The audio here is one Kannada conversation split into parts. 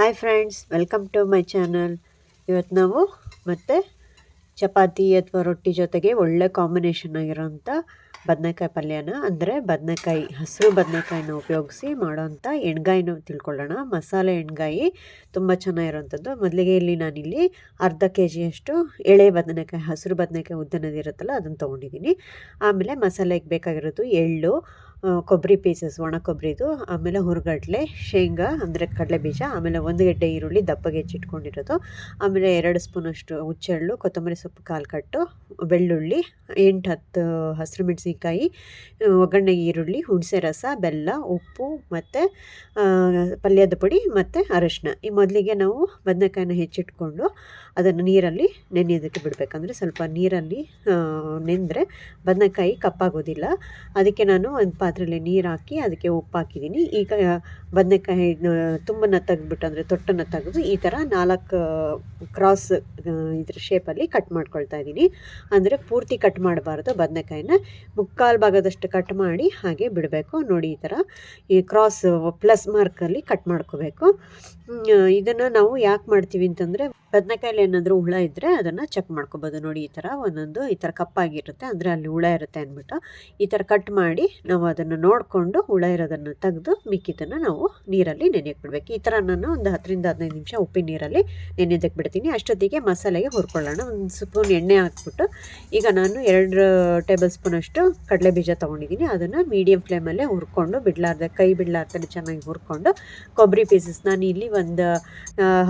Hi friends welcome to my channel ಇವತ್ತು ನಾವು ಮತ್ತೆ ಚಪಾತಿ ಅಥವಾ ರೊಟ್ಟಿ ಜೊತೆಗೆ ಒಳ್ಳೆ ಕಾಂಬಿನೇಷನ್ ಆಗಿರೋಂಥ ಬದನೆಕಾಯಿ ಪಲ್ಯನ, ಅಂದರೆ ಬದನೆಕಾಯಿ, ಹಸಿರು ಬದನೆಕಾಯಿನ ಉಪಯೋಗಿಸಿ ಮಾಡೋವಂಥ ಎಣ್ಗಾಯಿನ ತಿಳ್ಕೊಳ್ಳೋಣ. ಮಸಾಲೆ ಎಣ್ಗಾಯಿ ತುಂಬ ಚೆನ್ನಾಗಿರೋಂಥದ್ದು ಮೊದಲಿಗೆ ಇಲ್ಲಿ ನಾನಿಲ್ಲಿ ಅರ್ಧ ಕೆ ಜಿಯಷ್ಟು ಎಳೆ ಬದನೆಕಾಯಿ, ಹಸಿರು ಬದನೆಕಾಯಿ ಉದ್ದನದಿರುತ್ತಲ್ಲ, ಅದನ್ನು ತೊಗೊಂಡಿದ್ದೀನಿ. ಆಮೇಲೆ ಮಸಾಲೆಗೆ ಬೇಕಾಗಿರೋದು ಎಳ್ಳು ಕೊಬ್ಬರಿ ಪೀಸಸ್, ಒಣ ಕೊಬ್ಬರಿದು, ಆಮೇಲೆ ಹುರ್ಗಡ್ಲೆ, ಶೇಂಗಾ, ಅಂದರೆ ಕಡಲೆ ಬೀಜ, ಆಮೇಲೆ ಒಂದು ಗೆಡ್ಡೆ ಈರುಳ್ಳಿ ದಪ್ಪಗೆ ಹೆಚ್ಚಿಟ್ಕೊಂಡಿರೋದು. ಆಮೇಲೆ ಎರಡು ಸ್ಪೂನಷ್ಟು ಹುಚ್ಚೆಳ್ಳು, ಕೊತ್ತಂಬರಿ ಸೊಪ್ಪು ಕಾಲು ಕಟ್ಟು ಬೆಳ್ಳುಳ್ಳಿ, ಎಂಟು ಹತ್ತು ಹಸಿರು ಮೆಣಸಿನ್ಕಾಯಿ ಒಗ್ಗರಣೆ ಈರುಳ್ಳಿ, ಹುಣಸೆ ರಸ, ಬೆಲ್ಲ, ಉಪ್ಪು ಮತ್ತು ಪಲ್ಯದ ಪುಡಿ ಮತ್ತು ಅರಶಿನ. ಈ ಮೊದಲಿಗೆ ನಾವು ಬದನೆಕಾಯಿನ ಹೆಚ್ಚಿಟ್ಕೊಂಡು ಅದನ್ನು ನೀರಲ್ಲಿ ನೆನೆಯೋದಕ್ಕೆ ಬಿಡಬೇಕಂದ್ರೆ ಸ್ವಲ್ಪ ನೀರಲ್ಲಿ ನೆಂದರೆ ಬದನೆಕಾಯಿ ಕಪ್ಪಾಗೋದಿಲ್ಲ. ಅದಕ್ಕೆ ನಾನು ಒಂದು ಪಾತ್ರೆಯಲ್ಲಿ ನೀರು ಹಾಕಿ ಅದಕ್ಕೆ ಉಪ್ಪು ಹಾಕಿದ್ದೀನಿ ಈಗ ಬದನೆಕಾಯಿ ತುಂಬನ ತೆಗೆದ್ಬಿಟ್ಟು ಅಂದರೆ ತೊಟ್ಟನ್ನು ತೆಗೆದು ಈ ಥರ ನಾಲ್ಕು ಕ್ರಾಸ್ ಇದ್ರ ಶೇಪಲ್ಲಿ ಕಟ್ ಮಾಡ್ಕೊಳ್ತಾ ಇದ್ದೀನಿ ಅಂದರೆ ಪೂರ್ತಿ ಕಟ್ ಮಾಡಬಾರ್ದು ಬದನೆಕಾಯಿನ. ಮುಕ್ಕಾಲು ಭಾಗದಷ್ಟು ಕಟ್ ಮಾಡಿ ಹಾಗೆ ಬಿಡಬೇಕು. ನೋಡಿ ಈ ಥರ ಈ ಕ್ರಾಸ್ ಪ್ಲಸ್ ಮಾರ್ಕಲ್ಲಿ ಕಟ್ ಮಾಡ್ಕೋಬೇಕು. ಇದನ್ನು ನಾವು ಯಾಕೆ ಮಾಡ್ತೀವಿ ಅಂತಂದರೆ ಬದನೆಕಾಯಲ್ಲಿ ಏನಾದರೂ ಹುಳ ಇದ್ದರೆ ಅದನ್ನು ಚೆಕ್ ಮಾಡ್ಕೊಬೋದು. ನೋಡಿ, ಈ ಥರ ಒಂದೊಂದು, ಈ ಥರ ಕಪ್ಪಾಗಿರುತ್ತೆ, ಅಂದರೆ ಅಲ್ಲಿ ಹುಳ ಇರುತ್ತೆ ಅಂದ್ಬಿಟ್ಟು, ಈ ಥರ ಕಟ್ ಮಾಡಿ ನಾವು ಅದನ್ನು ನೋಡಿಕೊಂಡು ಹುಳ ಇರೋದನ್ನು ತೆಗೆದು ಮಿಕ್ಕಿದ್ದನ್ನು ನಾವು ನೀರಲ್ಲಿ ನೆನೆಯಕ್ಕೆ ಬಿಡಬೇಕು ಈ ಥರ ನಾನು ಒಂದು ಹತ್ತರಿಂದ ಹದಿನೈದು ನಿಮಿಷ ಉಪ್ಪಿನ ನೀರಲ್ಲಿ ನೆನೆಯೋದಕ್ಕೆ ಬಿಡ್ತೀನಿ. ಅಷ್ಟೊತ್ತಿಗೆ ಮಸಾಲೆಗೆ ಹುರ್ಕೊಳ್ಳೋಣ. ಒಂದು ಸ್ಪೂನ್ ಎಣ್ಣೆ ಹಾಕ್ಬಿಟ್ಟು, ಈಗ ನಾನು ಎರಡು ಟೇಬಲ್ ಸ್ಪೂನಷ್ಟು ಕಡಲೆ ಬೀಜ ತೊಗೊಂಡಿದ್ದೀನಿ. ಅದನ್ನು ಮೀಡಿಯಂ ಫ್ಲೇಮಲ್ಲೇ ಹುರ್ಕೊಂಡು, ಬಿಡಲಾರ್ದೆ, ಕೈ ಬಿಡಲಾರ್ದೆ ಚೆನ್ನಾಗಿ ಹುರ್ಕೊಂಡು, ಕೊಬ್ಬರಿ ಪೀಸಸ್ ನಾನು ಇಲ್ಲಿ ಒಂದು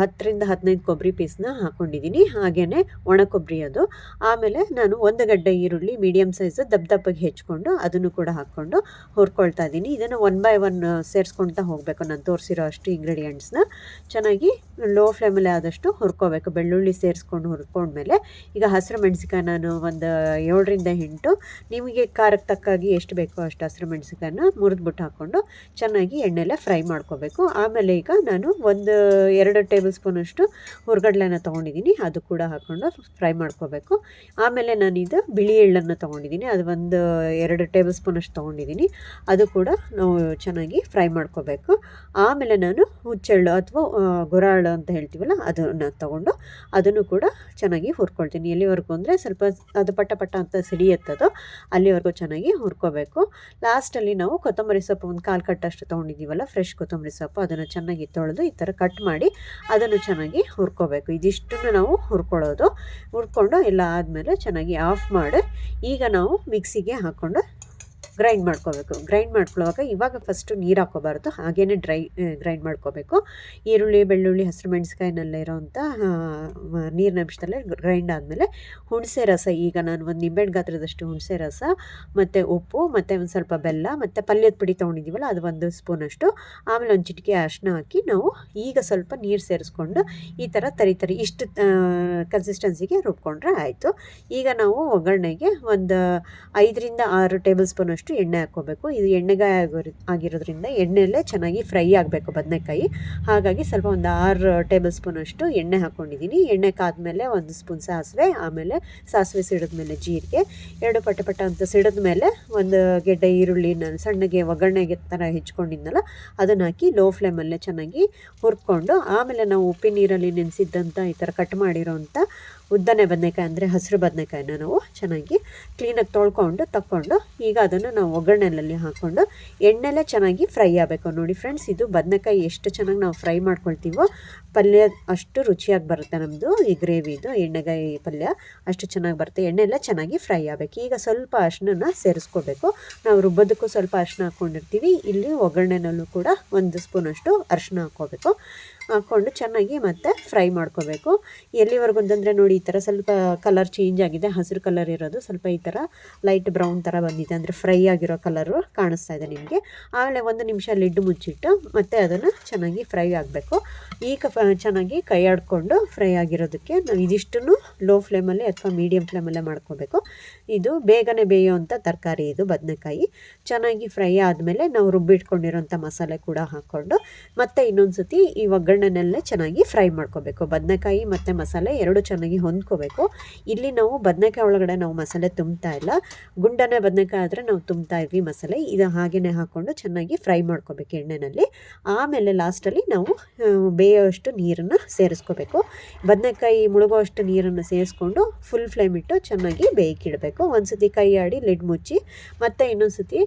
ಹತ್ತರಿಂದ ಹದಿನೈದು ಕೊಬ್ಬರಿ ಪೀಸ್ನ ಹಾಕ್ಕೊಂಡಿದ್ದೀನಿ ಹಾಗೇ ಒಣ ಕೊಬ್ಬರಿ ಅದು. ಆಮೇಲೆ ನಾನು ಒಂದು ಗಡ್ಡೆ ಈರುಳ್ಳಿ ಮೀಡಿಯಮ್ ಸೈಜು ದಪ್ಪ ದಪ್ಪಗೆ ಹೆಚ್ಕೊಂಡು ಅದನ್ನು ಕೂಡ ಹಾಕ್ಕೊಂಡು ಹುರ್ಕೊಳ್ತಾ ಇದ್ದೀನಿ. ಇದನ್ನು ಒನ್ ಬೈ ಒನ್ ಸೇರಿಸ್ಕೊಳ್ತಾ ಹೋಗಬೇಕು ನಾನು ತೋರಿಸಿರೋ ಅಷ್ಟು ಇಂಗ್ರೀಡಿಯೆಂಟ್ಸ್ನ. ಚೆನ್ನಾಗಿ ಲೋ ಫ್ಲೇಮಲ್ಲಿ ಆದಷ್ಟು ಹುರ್ಕೋಬೇಕು. ಬೆಳ್ಳುಳ್ಳಿ ಸೇರಿಸ್ಕೊಂಡು ಹುರ್ಕೊಂಡ್ಮೇಲೆ ಈಗ ಹಸಿರು ಮೆಣಸಿಕಾಯಿ ನಾನು ಒಂದು ಏಳರಿಂದ ಎಂಟು. ನಿಮಗೆ ಖಾರಕ್ಕೆ ತಕ್ಕಾಗಿ ಎಷ್ಟು ಬೇಕೋ ಅಷ್ಟು ಹಸಿರು ಮೆಣಸಿಕಾಯನ್ನ ಮುರಿದ್ಬಿಟ್ಟು ಹಾಕ್ಕೊಂಡು ಚೆನ್ನಾಗಿ ಎಣ್ಣೆಲ್ಲ ಫ್ರೈ ಮಾಡ್ಕೋಬೇಕು. ಆಮೇಲೆ ಈಗ ನಾನು ಒಂದು ಎರಡು ಟೇಬಲ್ ಸ್ಪೂನಷ್ಟು ಹುರ್ಗಡ್ಲೆನ ತೊಗೊಂಡಿದ್ದೀನಿ. ಅದು ಕೂಡ ಹಾಕ್ಕೊಂಡು ಫ್ರೈ ಮಾಡ್ಕೋಬೇಕು. ಆಮೇಲೆ ನಾನಿದು ಬಿಳಿ ಎಳ್ಳನ್ನು ತೊಗೊಂಡಿದ್ದೀನಿ. ಅದು ಒಂದು ಎರಡು ಟೇಬಲ್ ಸ್ಪೂನಷ್ಟು ತೊಗೊಂಡಿದ್ದೀನಿ. ಅದು ಕೂಡ ನಾವು ಚೆನ್ನಾಗಿ ಫ್ರೈ ಮಾಡ್ಕೋಬೇಕು. ಆಮೇಲೆ ನಾನು ಹುಚ್ಚೆಳ್ಳು ಅಥವಾ ಗುರಾಳು ಅಂತ ಹೇಳ್ತೀವಲ್ಲ, ಅದನ್ನು ತೊಗೊಂಡು ಅದನ್ನು ಕೂಡ ಚೆನ್ನಾಗಿ ಹುರ್ಕೊಳ್ತೀನಿ. ಎಲ್ಲಿವರೆಗೂ ಅಂದರೆ ಸ್ವಲ್ಪ ಅದು ಪಟ ಪಟ ಅಂತ ಸಿಡಿಯುತ್ತದು, ಅಲ್ಲಿವರೆಗೂ ಚೆನ್ನಾಗಿ ಹುರ್ಕೋಬೇಕು. ಲಾಸ್ಟಲ್ಲಿ ನಾವು ಕೊತ್ತಂಬರಿ ಸೊಪ್ಪು ಒಂದು ಕಾಲು ಕಟ್ಟಷ್ಟು ತೊಗೊಂಡಿದ್ದೀವಲ್ಲ, ಫ್ರೆಶ್ ಕೊತ್ತಂಬರಿ ಸೊಪ್ಪು, ಅದನ್ನು ಚೆನ್ನಾಗಿ ತೊಳೆದು ಈ ಥರ ಕಟ್ ಮಾಡಿ ಅದನ್ನು ಚೆನ್ನಾಗಿ ಹುರ್ಕೋಬೇಕು. ಇದಿಷ್ಟನ್ನು ನಾವು ಹುರ್ಕೊಳ್ಳೋದು. ಹುರ್ಕೊಂಡು ಎಲ್ಲ ಆದಮೇಲೆ ಚೆನ್ನಾಗಿ ಆಫ್ ಮಾಡಿ ಈಗ ನಾವು ಮಿಕ್ಸಿಗೆ ಹಾಕ್ಕೊಂಡು ಗ್ರೈಂಡ್ ಮಾಡ್ಕೋಬೇಕು. ಗ್ರೈಂಡ್ ಮಾಡ್ಕೊಳ್ಳುವಾಗ ಇವಾಗ ಫಸ್ಟು ನೀರು ಹಾಕೋಬಾರ್ದು ಹಾಗೇ ಡ್ರೈ ಗ್ರೈಂಡ್ ಮಾಡ್ಕೋಬೇಕು. ಈರುಳ್ಳಿ, ಬೆಳ್ಳುಳ್ಳಿ, ಹಸಿರು ಮೆಣಸಿಕಾಯಿನೆಲ್ಲ ಇರೋವಂಥ ನೀರಿನ ಅಂಶದಲ್ಲೇ ಗ್ರೈಂಡ್ ಆದಮೇಲೆ ಹುಣಸೆ ರಸ, ಈಗ ನಾನು ಒಂದು ನಿಂಬೆಹಣ್ಣು ಗಾತ್ರದಷ್ಟು ಹುಣಸೆ ರಸ, ಮತ್ತು ಉಪ್ಪು, ಮತ್ತು ಒಂದು ಸ್ವಲ್ಪ ಬೆಲ್ಲ, ಮತ್ತು ಪಲ್ಯದ ಪುಡಿ ತೊಗೊಂಡಿದ್ದೀವಲ್ಲ ಅದು ಒಂದು ಸ್ಪೂನಷ್ಟು ಆಮೇಲೆ ಒಂದು ಚಿಟಿಕೆ ಅರಿಶಿನ ಹಾಕಿ ನಾವು ಈಗ ಸ್ವಲ್ಪ ನೀರು ಸೇರಿಸ್ಕೊಂಡು ಈ ಥರ ತರಿ ತರಿ, ಇಷ್ಟು ಕನ್ಸಿಸ್ಟೆನ್ಸಿಗೆ ರುಬ್ಕೊಂಡ್ರೆ ಆಯಿತು. ಈಗ ನಾವು ಒಗ್ಗರಣೆಗೆ ಒಂದು ಐದರಿಂದ ಆರು ಟೇಬಲ್ ಸ್ಪೂನಷ್ಟು ಎಣ್ಣೆ ಹಾಕ್ಕೋಬೇಕು. ಇದು ಎಣ್ಣೆಗಾಯಿ ಆಗಿರೋ ಆಗಿರೋದ್ರಿಂದ ಎಣ್ಣೆಯಲ್ಲೇ ಚೆನ್ನಾಗಿ ಫ್ರೈ ಆಗಬೇಕು ಬದನೆಕಾಯಿ. ಹಾಗಾಗಿ ಸ್ವಲ್ಪ ಒಂದು ಆರು ಟೇಬಲ್ ಸ್ಪೂನಷ್ಟು ಎಣ್ಣೆ ಹಾಕ್ಕೊಂಡಿದ್ದೀನಿ ಎಣ್ಣೆ ಕಾದ್ಮೇಲೆ ಒಂದು ಸ್ಪೂನ್ ಸಾಸಿವೆ, ಆಮೇಲೆ ಸಾಸಿವೆ ಸಿಡಿದ ಮೇಲೆ ಜೀರಿಗೆ, ಎರಡು ಪಟ ಪಟ ಅಂತ ಸಿಡಿದ ಮೇಲೆ ಒಂದು ಗೆಡ್ಡೆ ಈರುಳ್ಳಿ ನಾನು ಸಣ್ಣಗೆ ಒಗ್ಗರಣೆಗೆ ಥರ ಹೆಚ್ಕೊಂಡಿದ್ನಲ್ಲ, ಅದನ್ನು ಹಾಕಿ ಲೋ ಫ್ಲೇಮಲ್ಲೇ ಚೆನ್ನಾಗಿ ಹುರ್ಕೊಂಡು, ಆಮೇಲೆ ನಾವು ಉಪ್ಪಿನ ನೀರಲ್ಲಿ ನೆನೆಸಿದ್ದಂಥ ಈ ಥರ ಕಟ್ ಮಾಡಿರೋಂಥ ಉದ್ದನೆ ಬದನೆಕಾಯಿ ಅಂದರೆ ಹಸಿರು ಬದನೆಕಾಯಿನ ನಾವು ಚೆನ್ನಾಗಿ ಕ್ಲೀನಾಗಿ ತೊಳ್ಕೊಂಡು, ತಕ್ಕೊಂಡು ಈಗ ಅದನ್ನು ನಾವು ಒಗ್ಗರಣೆಯಲ್ಲಿ ಹಾಕ್ಕೊಂಡು ಎಣ್ಣೆಲ್ಲ ಚೆನ್ನಾಗಿ ಫ್ರೈ ಆಗಬೇಕು. ನೋಡಿ ಫ್ರೆಂಡ್ಸ್, ಇದು ಬದನೆಕಾಯಿ ಎಷ್ಟು ಚೆನ್ನಾಗಿ ನಾವು ಫ್ರೈ ಮಾಡ್ಕೊಳ್ತೀವೋ ಪಲ್ಯ ಅಷ್ಟು ರುಚಿಯಾಗಿ ಬರುತ್ತೆ ನಮ್ಮದು ಈ ಗ್ರೇವಿದು ಎಣ್ಣೆಗಾಯಿ ಪಲ್ಯ ಅಷ್ಟು ಚೆನ್ನಾಗಿ ಬರುತ್ತೆ. ಎಣ್ಣೆ ಎಲ್ಲ ಚೆನ್ನಾಗಿ ಫ್ರೈ ಆಗಬೇಕು. ಈಗ ಸ್ವಲ್ಪ ಅರಿಶಿನ ಸೇರಿಸ್ಕೋಬೇಕು. ನಾವು ರುಬ್ಬೋದಕ್ಕೂ ಸ್ವಲ್ಪ ಅರ್ಶನ ಹಾಕ್ಕೊಂಡಿರ್ತೀವಿ ಇಲ್ಲಿ ಒಗ್ಗರಣೆನಲ್ಲೂ ಕೂಡ ಒಂದು ಸ್ಪೂನಷ್ಟು ಅರ್ಶನ ಹಾಕ್ಕೋಬೇಕು. ಹಾಕ್ಕೊಂಡು ಚೆನ್ನಾಗಿ ಮತ್ತೆ ಫ್ರೈ ಮಾಡ್ಕೋಬೇಕು. ಎಲ್ಲಿವರೆಗೂ ಅಂತಂದರೆ ನೋಡಿ, ಈ ಥರ ಸ್ವಲ್ಪ ಕಲರ್ ಚೇಂಜ್ ಆಗಿದೆ, ಹಸಿರು ಕಲರ್ ಇರೋದು ಸ್ವಲ್ಪ ಈ ಥರ ಲೈಟ್ ಬ್ರೌನ್ ಥರ ಬಂದಿದೆ. ಅಂದರೆ ಫ್ರೈ ಆಗಿರೋ ಕಲರು ಕಾಣಿಸ್ತಾ ಇದೆ ನಿಮಗೆ. ಆಮೇಲೆ ಒಂದು ನಿಮಿಷ ಲಿಡ್ ಮುಚ್ಚಿಟ್ಟು ಮತ್ತೆ ಅದನ್ನು ಚೆನ್ನಾಗಿ ಫ್ರೈ ಆಗಬೇಕು. ಈಗ ಚೆನ್ನಾಗಿ ಕೈ ಆಡಿಕೊಂಡು ಫ್ರೈ ಆಗಿರೋದಕ್ಕೆ ನಾವು ಇದಿಷ್ಟನ್ನು ಲೋ ಫ್ಲೇಮಲ್ಲಿ ಅಥವಾ ಮೀಡಿಯಮ್ ಫ್ಲೇಮಲ್ಲೇ ಮಾಡ್ಕೋಬೇಕು. ಇದು ಬೇಗನೆ ಬೇಯುವಂಥ ತರಕಾರಿ ಇದು ಬದನೆಕಾಯಿ. ಚೆನ್ನಾಗಿ ಫ್ರೈ ಆದಮೇಲೆ ನಾವು ರುಬ್ಬಿಟ್ಕೊಂಡಿರೋಂಥ ಮಸಾಲೆ ಕೂಡ ಹಾಕ್ಕೊಂಡು ಮತ್ತೆ ಇನ್ನೊಂದು ಸತಿ ಈ ಒಗ್ಗರಣೆನಲ್ಲೇ ಚೆನ್ನಾಗಿ ಫ್ರೈ ಮಾಡ್ಕೋಬೇಕು. ಬದನೆಕಾಯಿ ಮತ್ತು ಮಸಾಲೆ ಎರಡು ಚೆನ್ನಾಗಿ ಹೊಂದ್ಕೋಬೇಕು. ಇಲ್ಲಿ ನಾವು ಬದನೆಕಾಯಿ ಒಳಗಡೆ ನಾವು ಮಸಾಲೆ ತುಂಬ್ತಾ ಇಲ್ಲ. ಗುಂಡನೆ ಬದನೆಕಾಯಿ ಆದರೆ ನಾವು ತುಂಬ್ತಾ ಇದ್ವಿ ಮಸಾಲೆ. ಇದು ಹಾಗೆಯೇ ಹಾಕ್ಕೊಂಡು ಚೆನ್ನಾಗಿ ಫ್ರೈ ಮಾಡ್ಕೋಬೇಕು ಎಣ್ಣೆಯಲ್ಲಿ ಆಮೇಲೆ ಲಾಸ್ಟಲ್ಲಿ ನಾವು ಬೇಯೋಷ್ಟು ನೀರನ್ನು ಸೇರಿಸ್ಕೋಬೇಕು. ಬದನೆಕಾಯಿ ಮುಳುಗೋಷ್ಟು ನೀರನ್ನು ಸೇರಿಸ್ಕೊಂಡು ಫುಲ್ ಫ್ಲೇಮ್ ಇಟ್ಟು ಚೆನ್ನಾಗಿ ಬೇಯಕ್ಕಿಡಬೇಕು ಒಂದು ಸತಿ ಕೈ ಆಡಿ ಲಿಡ್ ಮುಚ್ಚಿ, ಮತ್ತೆ ಇನ್ನೊಂದು ಸತಿ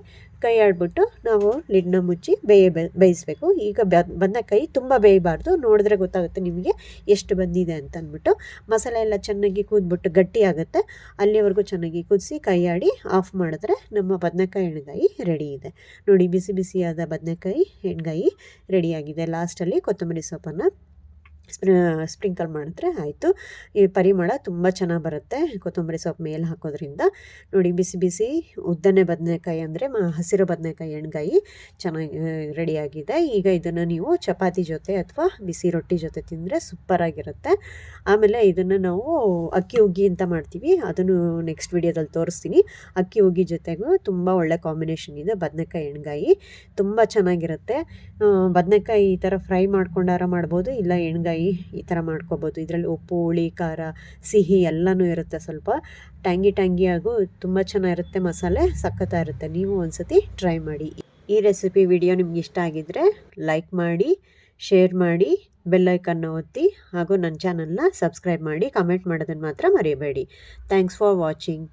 ಕೈ ಆಡ್ಬಿಟ್ಟು ನಾವು ಲಿಡ್ನ ಮುಚ್ಚಿ ಬೇಯ ಬೇಯಿಸ್ಬೇಕು. ಈಗ ಬದನೆಕಾಯಿ ತುಂಬ ಬೇಯಬಾರ್ದು. ನೋಡಿದ್ರೆ ಗೊತ್ತಾಗುತ್ತೆ ನಿಮಗೆ ಎಷ್ಟು ಬಂದಿದೆ ಅಂತ ಅಂದ್ಬಿಟ್ಟು ಮಸಾಲೆ ಎಲ್ಲ ಚೆನ್ನಾಗಿ ಕೂದ್ಬಿಟ್ಟು ಗಟ್ಟಿ ಆಗುತ್ತೆ. ಅಲ್ಲಿವರೆಗೂ ಚೆನ್ನಾಗಿ ಕುದಿಸಿ ಕೈ ಆಡಿ ಆಫ್ ಮಾಡಿದ್ರೆ ನಮ್ಮ ಬದನೆಕಾಯಿ ಎಣ್ಗಾಯಿ ರೆಡಿ ಇದೆ. ನೋಡಿ, ಬಿಸಿ ಬಿಸಿಯಾದ ಬದನೆಕಾಯಿ ಎಣ್ಗಾಯಿ ರೆಡಿಯಾಗಿದೆ ಲಾಸ್ಟಲ್ಲಿ ಕೊತ್ತಂಬರಿ ಸೊಪ್ಪನ್ನು ಸ್ಪ್ರಿಂಕಲ್ ಮಾಡಿದ್ರೆ ಆಯಿತು. ಈ ಪರಿಮಳ ತುಂಬ ಚೆನ್ನಾಗಿ ಬರುತ್ತೆ. ಕೊತ್ತಂಬರಿ ಸೊಪ್ಪು ಮೇಲೆ ಹಾಕೋದ್ರಿಂದ. ನೋಡಿ, ಬಿಸಿ ಬಿಸಿ ಉದ್ದನೆ ಬದನೆಕಾಯಿ ಅಂದರೆ ಮ, ಹಸಿರು ಬದನೆಕಾಯಿ ಎಣ್ಗಾಯಿ ಚೆನ್ನಾಗಿ ರೆಡಿಯಾಗಿದೆ. ಈಗ ಇದನ್ನು ನೀವು ಚಪಾತಿ ಜೊತೆ ಅಥವಾ ಬಿಸಿ ರೊಟ್ಟಿ ಜೊತೆ ತಿಂದರೆ ಸೂಪರಾಗಿರುತ್ತೆ ಆಮೇಲೆ ಇದನ್ನು ನಾವು ಅಕ್ಕಿ ಹುಗ್ಗಿ ಅಂತ ಮಾಡ್ತೀವಿ. ಅದನ್ನು ನೆಕ್ಸ್ಟ್ ವಿಡಿಯೋದಲ್ಲಿ ತೋರಿಸ್ತೀನಿ. ಅಕ್ಕಿ ಹುಗ್ಗಿ ಜೊತೆಗೂ ತುಂಬ ಒಳ್ಳೆ ಕಾಂಬಿನೇಷನ್ ಇದೆ ಬದನೆಕಾಯಿ, ಎಣ್ಗಾಯಿ. ತುಂಬ ಚೆನ್ನಾಗಿರುತ್ತೆ. ಬದನೆಕಾಯಿ ಈ ಥರ ಫ್ರೈ ಮಾಡ್ಕೊಂಡಾರ ಮಾಡ್ಬೋದು. ಇಲ್ಲ ಎಣ್ಗಾಯಿ ಈ ಥರ ಮಾಡ್ಕೋಬೋದು. ಇದರಲ್ಲಿ ಉಪ್ಪು, ಹುಳಿ, ಖಾರ, ಸಿಹಿ ಎಲ್ಲನೂ ಇರುತ್ತೆ ಸ್ವಲ್ಪ. ಟ್ಯಾಂಗಿ ಟ್ಯಾಂಗಿಯಾಗೂ ತುಂಬ ಚೆನ್ನಾಗಿರುತ್ತೆ ಮಸಾಲೆ ಸಖತ್ತಾಗಿರುತ್ತೆ ನೀವು ಒಂದ್ಸತಿ ಟ್ರೈ ಮಾಡಿ. ಈ ರೆಸಿಪಿ ವಿಡಿಯೋ ನಿಮ್ಗೆ ಇಷ್ಟ ಆಗಿದ್ದರೆ ಲೈಕ್ ಮಾಡಿ, ಶೇರ್ ಮಾಡಿ ಬೆಲ್ಲೈಕನ್ನು ಒತ್ತಿ ಹಾಗೂ ನನ್ನ ಚಾನಲ್ನ ಸಬ್ಸ್ಕ್ರೈಬ್ ಮಾಡಿ, ಕಮೆಂಟ್ ಮಾಡೋದನ್ನು ಮಾತ್ರ ಮರೆಯಬೇಡಿ ಥ್ಯಾಂಕ್ಸ್ ಫಾರ್ ವಾಚಿಂಗ್.